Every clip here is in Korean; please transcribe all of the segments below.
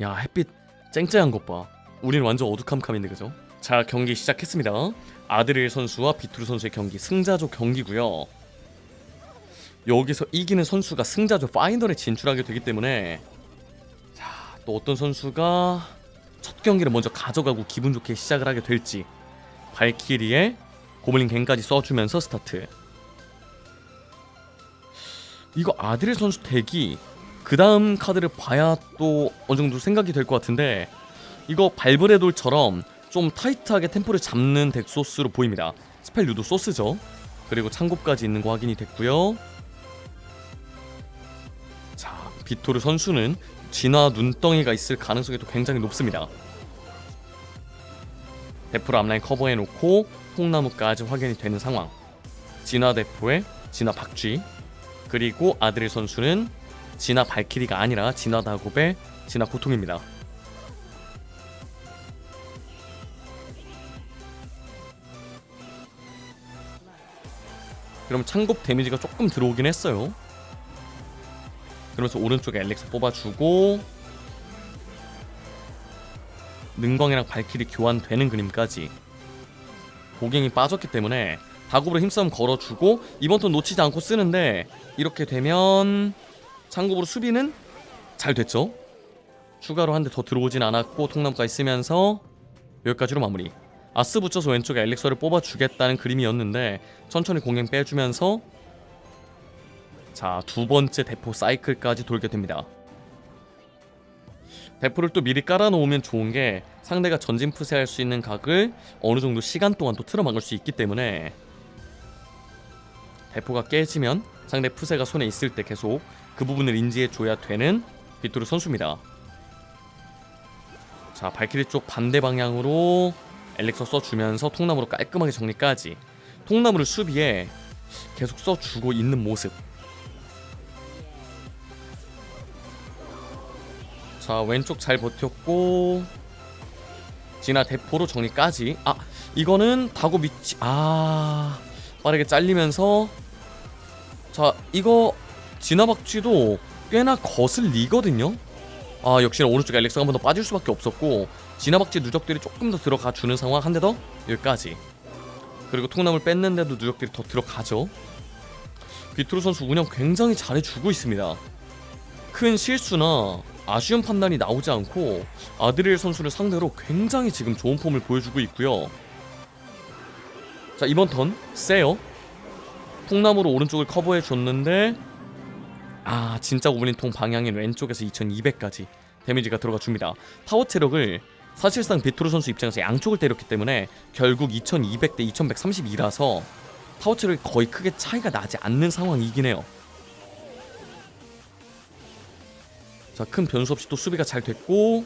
야 햇빛 쨍쨍한 것 봐. 우린 완전 어두캄캄인데 그죠? 자 경기 시작했습니다. 아드릴 선수와 비투르 선수의 경기 승자조 경기고요. 여기서 이기는 선수가 승자조 파이널에 진출하게 되기 때문에 자 또 어떤 선수가 첫 경기를 먼저 가져가고 기분 좋게 시작을 하게 될지 발키리에 고블린 갱까지 써주면서 스타트. 이거 아드릴 선수 덱이 그 다음 카드를 봐야 또 어느 정도 생각이 될 것 같은데 이거 발브레 돌처럼 좀 타이트하게 템포를 잡는 덱 소스로 보입니다. 스펠 유도 소스죠. 그리고 창고까지 있는 거 확인이 됐고요. 자, 비토르 선수는 진화 눈덩이가 있을 가능성이 또 굉장히 높습니다. 대포를 앞라인 커버해 놓고 통나무까지 확인이 되는 상황. 진화 대포에 진화 박쥐 그리고 아드릴 선수는 진화 발키리가 아니라 진화 다곱의 진화 고통입니다. 그럼 창곱 데미지가 조금 들어오긴 했어요. 그러면서 오른쪽에 엘릭스 뽑아주고 능광이랑 발키리 교환되는 그림까지 고갱이 빠졌기 때문에 다급으로 힘싸움 걸어주고 이번 턴 놓치지 않고 쓰는데 이렇게 되면 창급으로 수비는 잘 됐죠. 추가로 한 대 더 들어오진 않았고 통나무까지 쓰면서 여기까지로 마무리. 아스 붙여서 왼쪽에 엘릭서를 뽑아주겠다는 그림이었는데 천천히 공행 빼주면서 자 두 번째 대포 사이클까지 돌게 됩니다. 대포를 또 미리 깔아놓으면 좋은 게 상대가 전진 푸세할 수 있는 각을 어느 정도 시간 동안 또 틀어막을 수 있기 때문에 대포가 깨지면 상대 푸세가 손에 있을 때 계속 그 부분을 인지해 줘야 되는 비투르 선수입니다. 자 발키리 쪽 반대 방향으로 엘릭서 써주면서 통나무로 깔끔하게 정리까지. 통나무를 수비에 계속 써주고 있는 모습. 자 왼쪽 잘 버텼고 진화 대포로 정리까지. 아 이거는 다고 위치 아 빠르게 잘리면서 자 이거 진화 박쥐도 꽤나 거슬리거든요. 아 역시나 오른쪽 엘릭스가 한 번 더 빠질 수밖에 없었고 진화박쥐 누적들이 조금 더 들어가 주는 상황 한 대 더? 여기까지. 그리고 통나무를 뺐는데도 누적들이 더 들어가죠. 비트로 선수 운영 굉장히 잘해주고 있습니다. 큰 실수나 아쉬운 판단이 나오지 않고 아드릴 선수를 상대로 굉장히 지금 좋은 폼을 보여주고 있고요. 자 이번 턴 세요 통나무로 오른쪽을 커버해 줬는데 아 진짜 고블린 통 방향인 왼쪽에서 2200까지 데미지가 들어가 줍니다. 타워 체력을 사실상 비토르 선수 입장에서 양쪽을 때렸기 때문에 결국 2200 대 2132라서 타워 체력이 거의 크게 차이가 나지 않는 상황이긴 해요. 자 큰 변수 없이 또 수비가 잘 됐고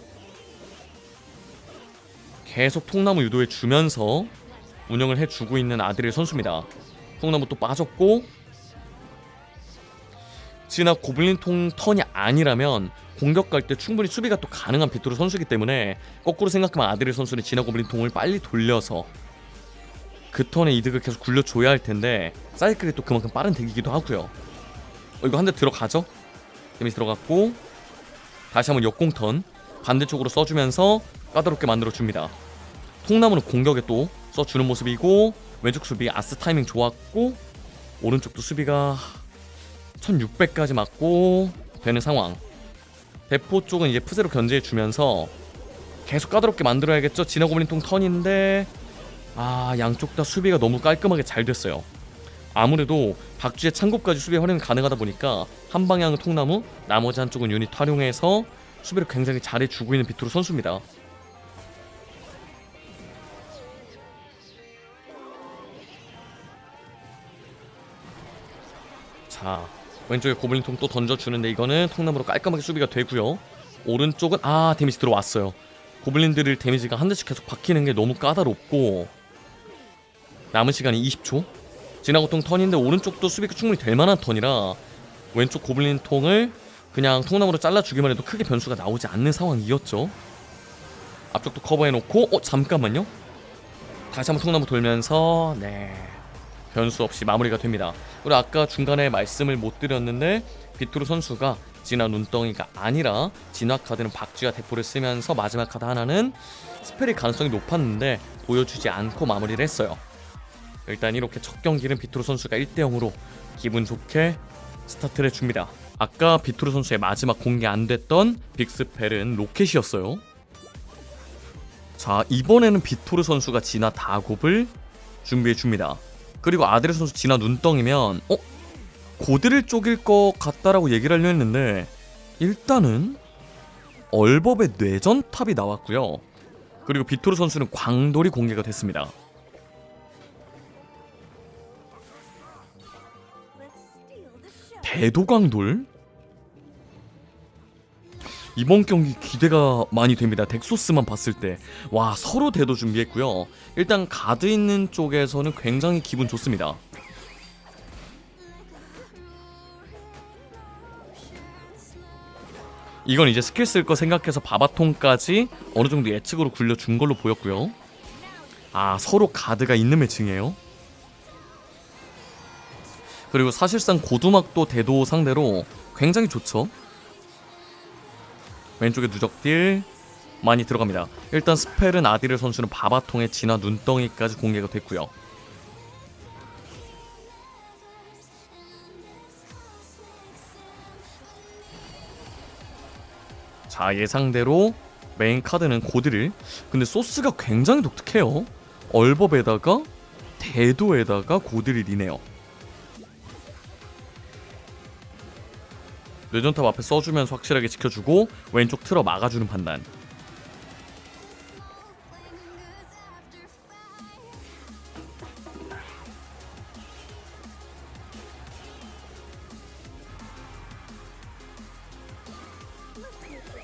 계속 통나무 유도해 주면서 운영을 해주고 있는 아드릴 선수입니다 통나무 또 빠졌고 진화 고블린 통 턴이 아니라면 공격 갈 때 충분히 수비가 또 가능한 비토르 선수이기 때문에 거꾸로 생각하면 아드릴 선수는 진화 고블린 통을 빨리 돌려서 그 턴의 이득을 계속 굴려줘야 할 텐데 사이클이 또 그만큼 빠른 덱이기도 하고요 어, 이거 한 대 들어가죠? 데미지 들어갔고 다시 한번 역공턴 반대쪽으로 써주면서 까다롭게 만들어줍니다 통나무는 공격에 또 써주는 모습이고 왼쪽 수비 아스 타이밍 좋았고 오른쪽도 수비가 1600까지 맞고 되는 상황. 대포 쪽은 이제 푸세로 견제해 주면서 계속 까다롭게 만들어야겠죠. 진화 고블린통 턴인데 아 양쪽 다 수비가 너무 깔끔하게 잘 됐어요. 아무래도 박쥐의 창고까지 수비 활용이 가능하다 보니까 한 방향은 통나무 나머지 한쪽은 유닛 활용해서 수비를 굉장히 잘해주고 있는 비투르 선수입니다 자 왼쪽에 고블린통 또 던져주는데 이거는 통나무로 깔끔하게 수비가 되고요. 오른쪽은 아 데미지 들어왔어요. 고블린들 데미지가 한 대씩 계속 박히는 게 너무 까다롭고. 남은 시간이 20초. 진화고통 턴인데 오른쪽도 수비가 충분히 될 만한 턴이라 왼쪽 고블린 통을 그냥 통나무로 잘라주기만 해도 크게 변수가 나오지 않는 상황이었죠. 앞쪽도 커버해놓고 어 잠깐만요. 다시 한번 통나무 돌면서 네 변수 없이 마무리가 됩니다. 그리고 아까 중간에 말씀을 못 드렸는데 비투르 선수가 진화 눈덩이가 아니라 진화 카드는 박쥐와 대포를 쓰면서 마지막 카드 하나는 스펠일 가능성이 높았는데 보여주지 않고 마무리를 했어요. 일단 이렇게 첫 경기는 비투르 선수가 1대 0으로 기분 좋게 스타트를 줍니다. 아까 비투르 선수의 마지막 공개 안 됐던 빅스펠은 로켓이었어요. 자 이번에는 비토르 선수가 진화 다곱을 준비해 줍니다. 그리고 아드레 선수 진화 눈덩이면 어 고드를 쪽일 것 같다라고 얘기를 하려 했는데 일단은 얼법의 뇌전탑이 나왔고요. 그리고 비토르 선수는 광돌이 공개가 됐습니다. 대도광돌? 이번 경기 기대가 많이 됩니다. 덱소스만 봤을 때. 와, 서로 대도 준비했고요. 일단 가드 있는 쪽에서는 굉장히 기분 좋습니다. 이건 이제 스킬 쓸 거 생각해서 바바통까지 어느 정도 예측으로 굴려준 걸로 보였고요. 아, 서로 가드가 있는 매칭이에요. 그리고 사실상 고두막도 대도 상대로 굉장히 좋죠. 왼쪽에 누적딜 많이 들어갑니다. 일단 스펠은 아디르 선수는 바바통에 진화 눈덩이까지 공개가 됐고요. 자 예상대로 메인 카드는 고드릴 근데 소스가 굉장히 독특해요 얼법에다가 대도에다가 고드릴이네요 뇌전탑 앞에 써주면서 확실하게 지켜주고 왼쪽 틀어 막아주는 판단.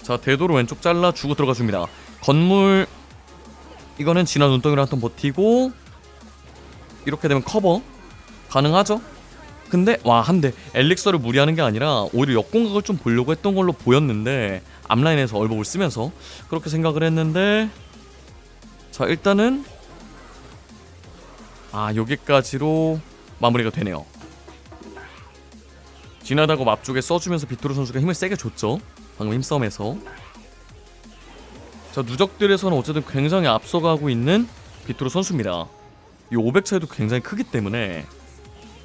자 대도로 왼쪽 잘라 주고 들어가 줍니다. 건물 이거는 진화 눈덩이로 한 턴 버티고 이렇게 되면 커버 가능하죠 근데 와 한대 엘릭서를 무리하는 게 아니라 오히려 역공각을 좀 보려고 했던 걸로 보였는데 앞라인에서 얼버을 쓰면서 그렇게 생각을 했는데 자 일단은 아 여기까지로 마무리가 되네요. 지나다고 앞쪽에 써주면서 비토르 선수가 힘을 세게 줬죠. 방금 힘싸움에서. 자 누적들에서는 어쨌든 굉장히 앞서가고 있는 비토르 선수입니다. 이 500 차이도 굉장히 크기 때문에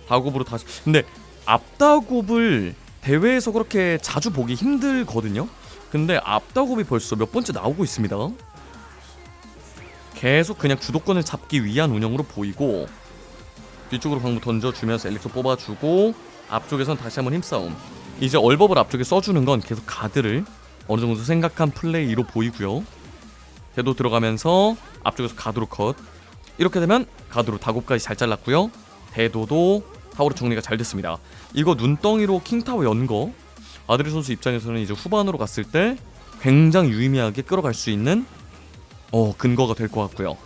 다굽으로 다시 근데 앞다굽을 대회에서 그렇게 자주 보기 힘들거든요. 근데 앞다굽이 벌써 몇 번째 나오고 있습니다. 계속 그냥 주도권을 잡기 위한 운영으로 보이고 뒤쪽으로 방금 던져주면서 엘릭서 뽑아주고 앞쪽에선 다시 한번 힘싸움. 이제 얼법을 앞쪽에 써주는 건 계속 가드를 어느 정도 생각한 플레이로 보이고요. 대도 들어가면서 앞쪽에서 가드로 컷. 이렇게 되면 가드로 다곱까지 잘 잘랐고요. 대도도 타워로 정리가 잘 됐습니다. 이거 눈덩이로 킹타워 연 거 아드리 선수 입장에서는 이제 후반으로 갔을 때 굉장히 유의미하게 끌어갈 수 있는 어 근거가 될 것 같고요.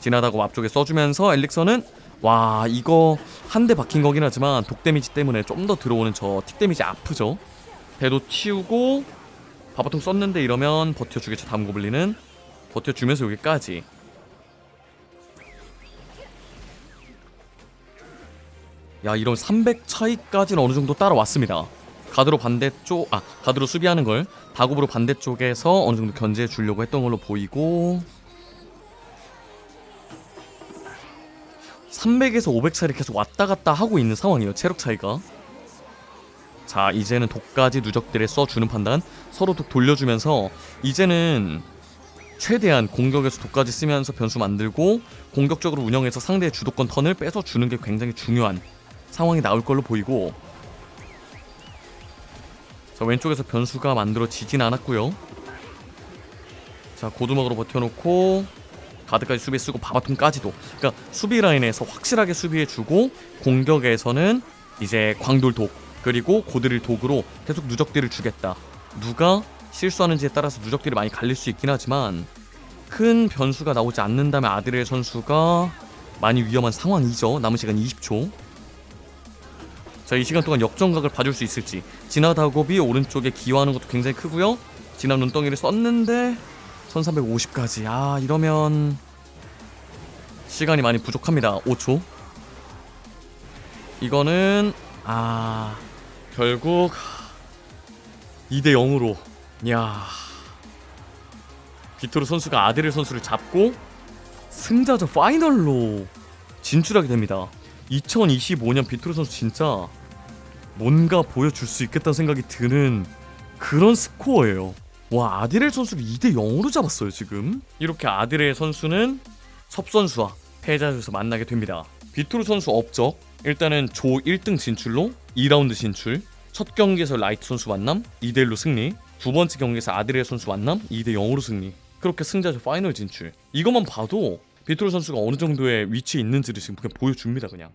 지나다고 앞쪽에 써주면서 엘릭서는 와 이거 한 대 박힌 거긴 하지만 독 데미지 때문에 좀 더 들어오는 저 틱 데미지 아프죠. 대도 튀우고 바바통 썼는데 이러면 버텨주겠죠 고블린은 버텨주면서 여기까지 야 이런 300 차이까지는 어느 정도 따라왔습니다. 가드로 반대쪽 아 가드로 수비하는 걸 다굽으로 반대쪽에서 어느 정도 견제해 주려고 했던 걸로 보이고 300에서 500 차이를 계속 왔다 갔다 하고 있는 상황이에요. 체력 차이가. 자 이제는 독까지 누적들에 써주는 판단 서로 독 돌려주면서 이제는 최대한 공격에서 독까지 쓰면서 변수 만들고 공격적으로 운영해서 상대의 주도권 턴을 뺏어 주는 게 굉장히 중요한 상황이 나올 걸로 보이고. 자 왼쪽에서 변수가 만들어지진 않았고요. 자 고두막으로 버텨놓고 가드까지 수비에 쓰고 바바통까지도. 그러니까 수비 라인에서 확실하게 수비해주고 공격에서는 이제 광돌 독 그리고 고드릴 독으로 계속 누적들을 주겠다. 누가 실수하는지에 따라서 누적들이 많이 갈릴 수 있긴 하지만 큰 변수가 나오지 않는다면 아드레 선수가 많이 위험한 상황이죠. 남은 시간 20초 자, 이 시간 동안 역전각을 봐줄 수 있을지. 진화 다곱이 오른쪽에 기여하는 것도 굉장히 크고요. 진화 눈덩이를 썼는데 1350까지. 아, 이러면 시간이 많이 부족합니다. 5초. 이거는 아 결국 2대 0으로 야 비토르 선수가 아데르 선수를 잡고 승자전 파이널로 진출하게 됩니다. 2025년 비토르 선수 진짜 뭔가 보여줄 수 있겠다는 생각이 드는 그런 스코어예요. 와 아디렐 선수를 2대 0으로 잡았어요 지금. 이렇게 아디렐 선수는 섭 선수와 패자조에서 만나게 됩니다. 비토르 선수 업적 일단은 조 1등 진출로 2라운드 진출. 첫 경기에서 라이트 선수 만남 2대 1로 승리. 두 번째 경기에서 아드레 선수 만남 2대 0으로 승리. 그렇게 승자조 파이널 진출. 이것만 봐도 비토르 선수가 어느 정도의 위치에 있는지를 지금 그냥 보여줍니다 그냥.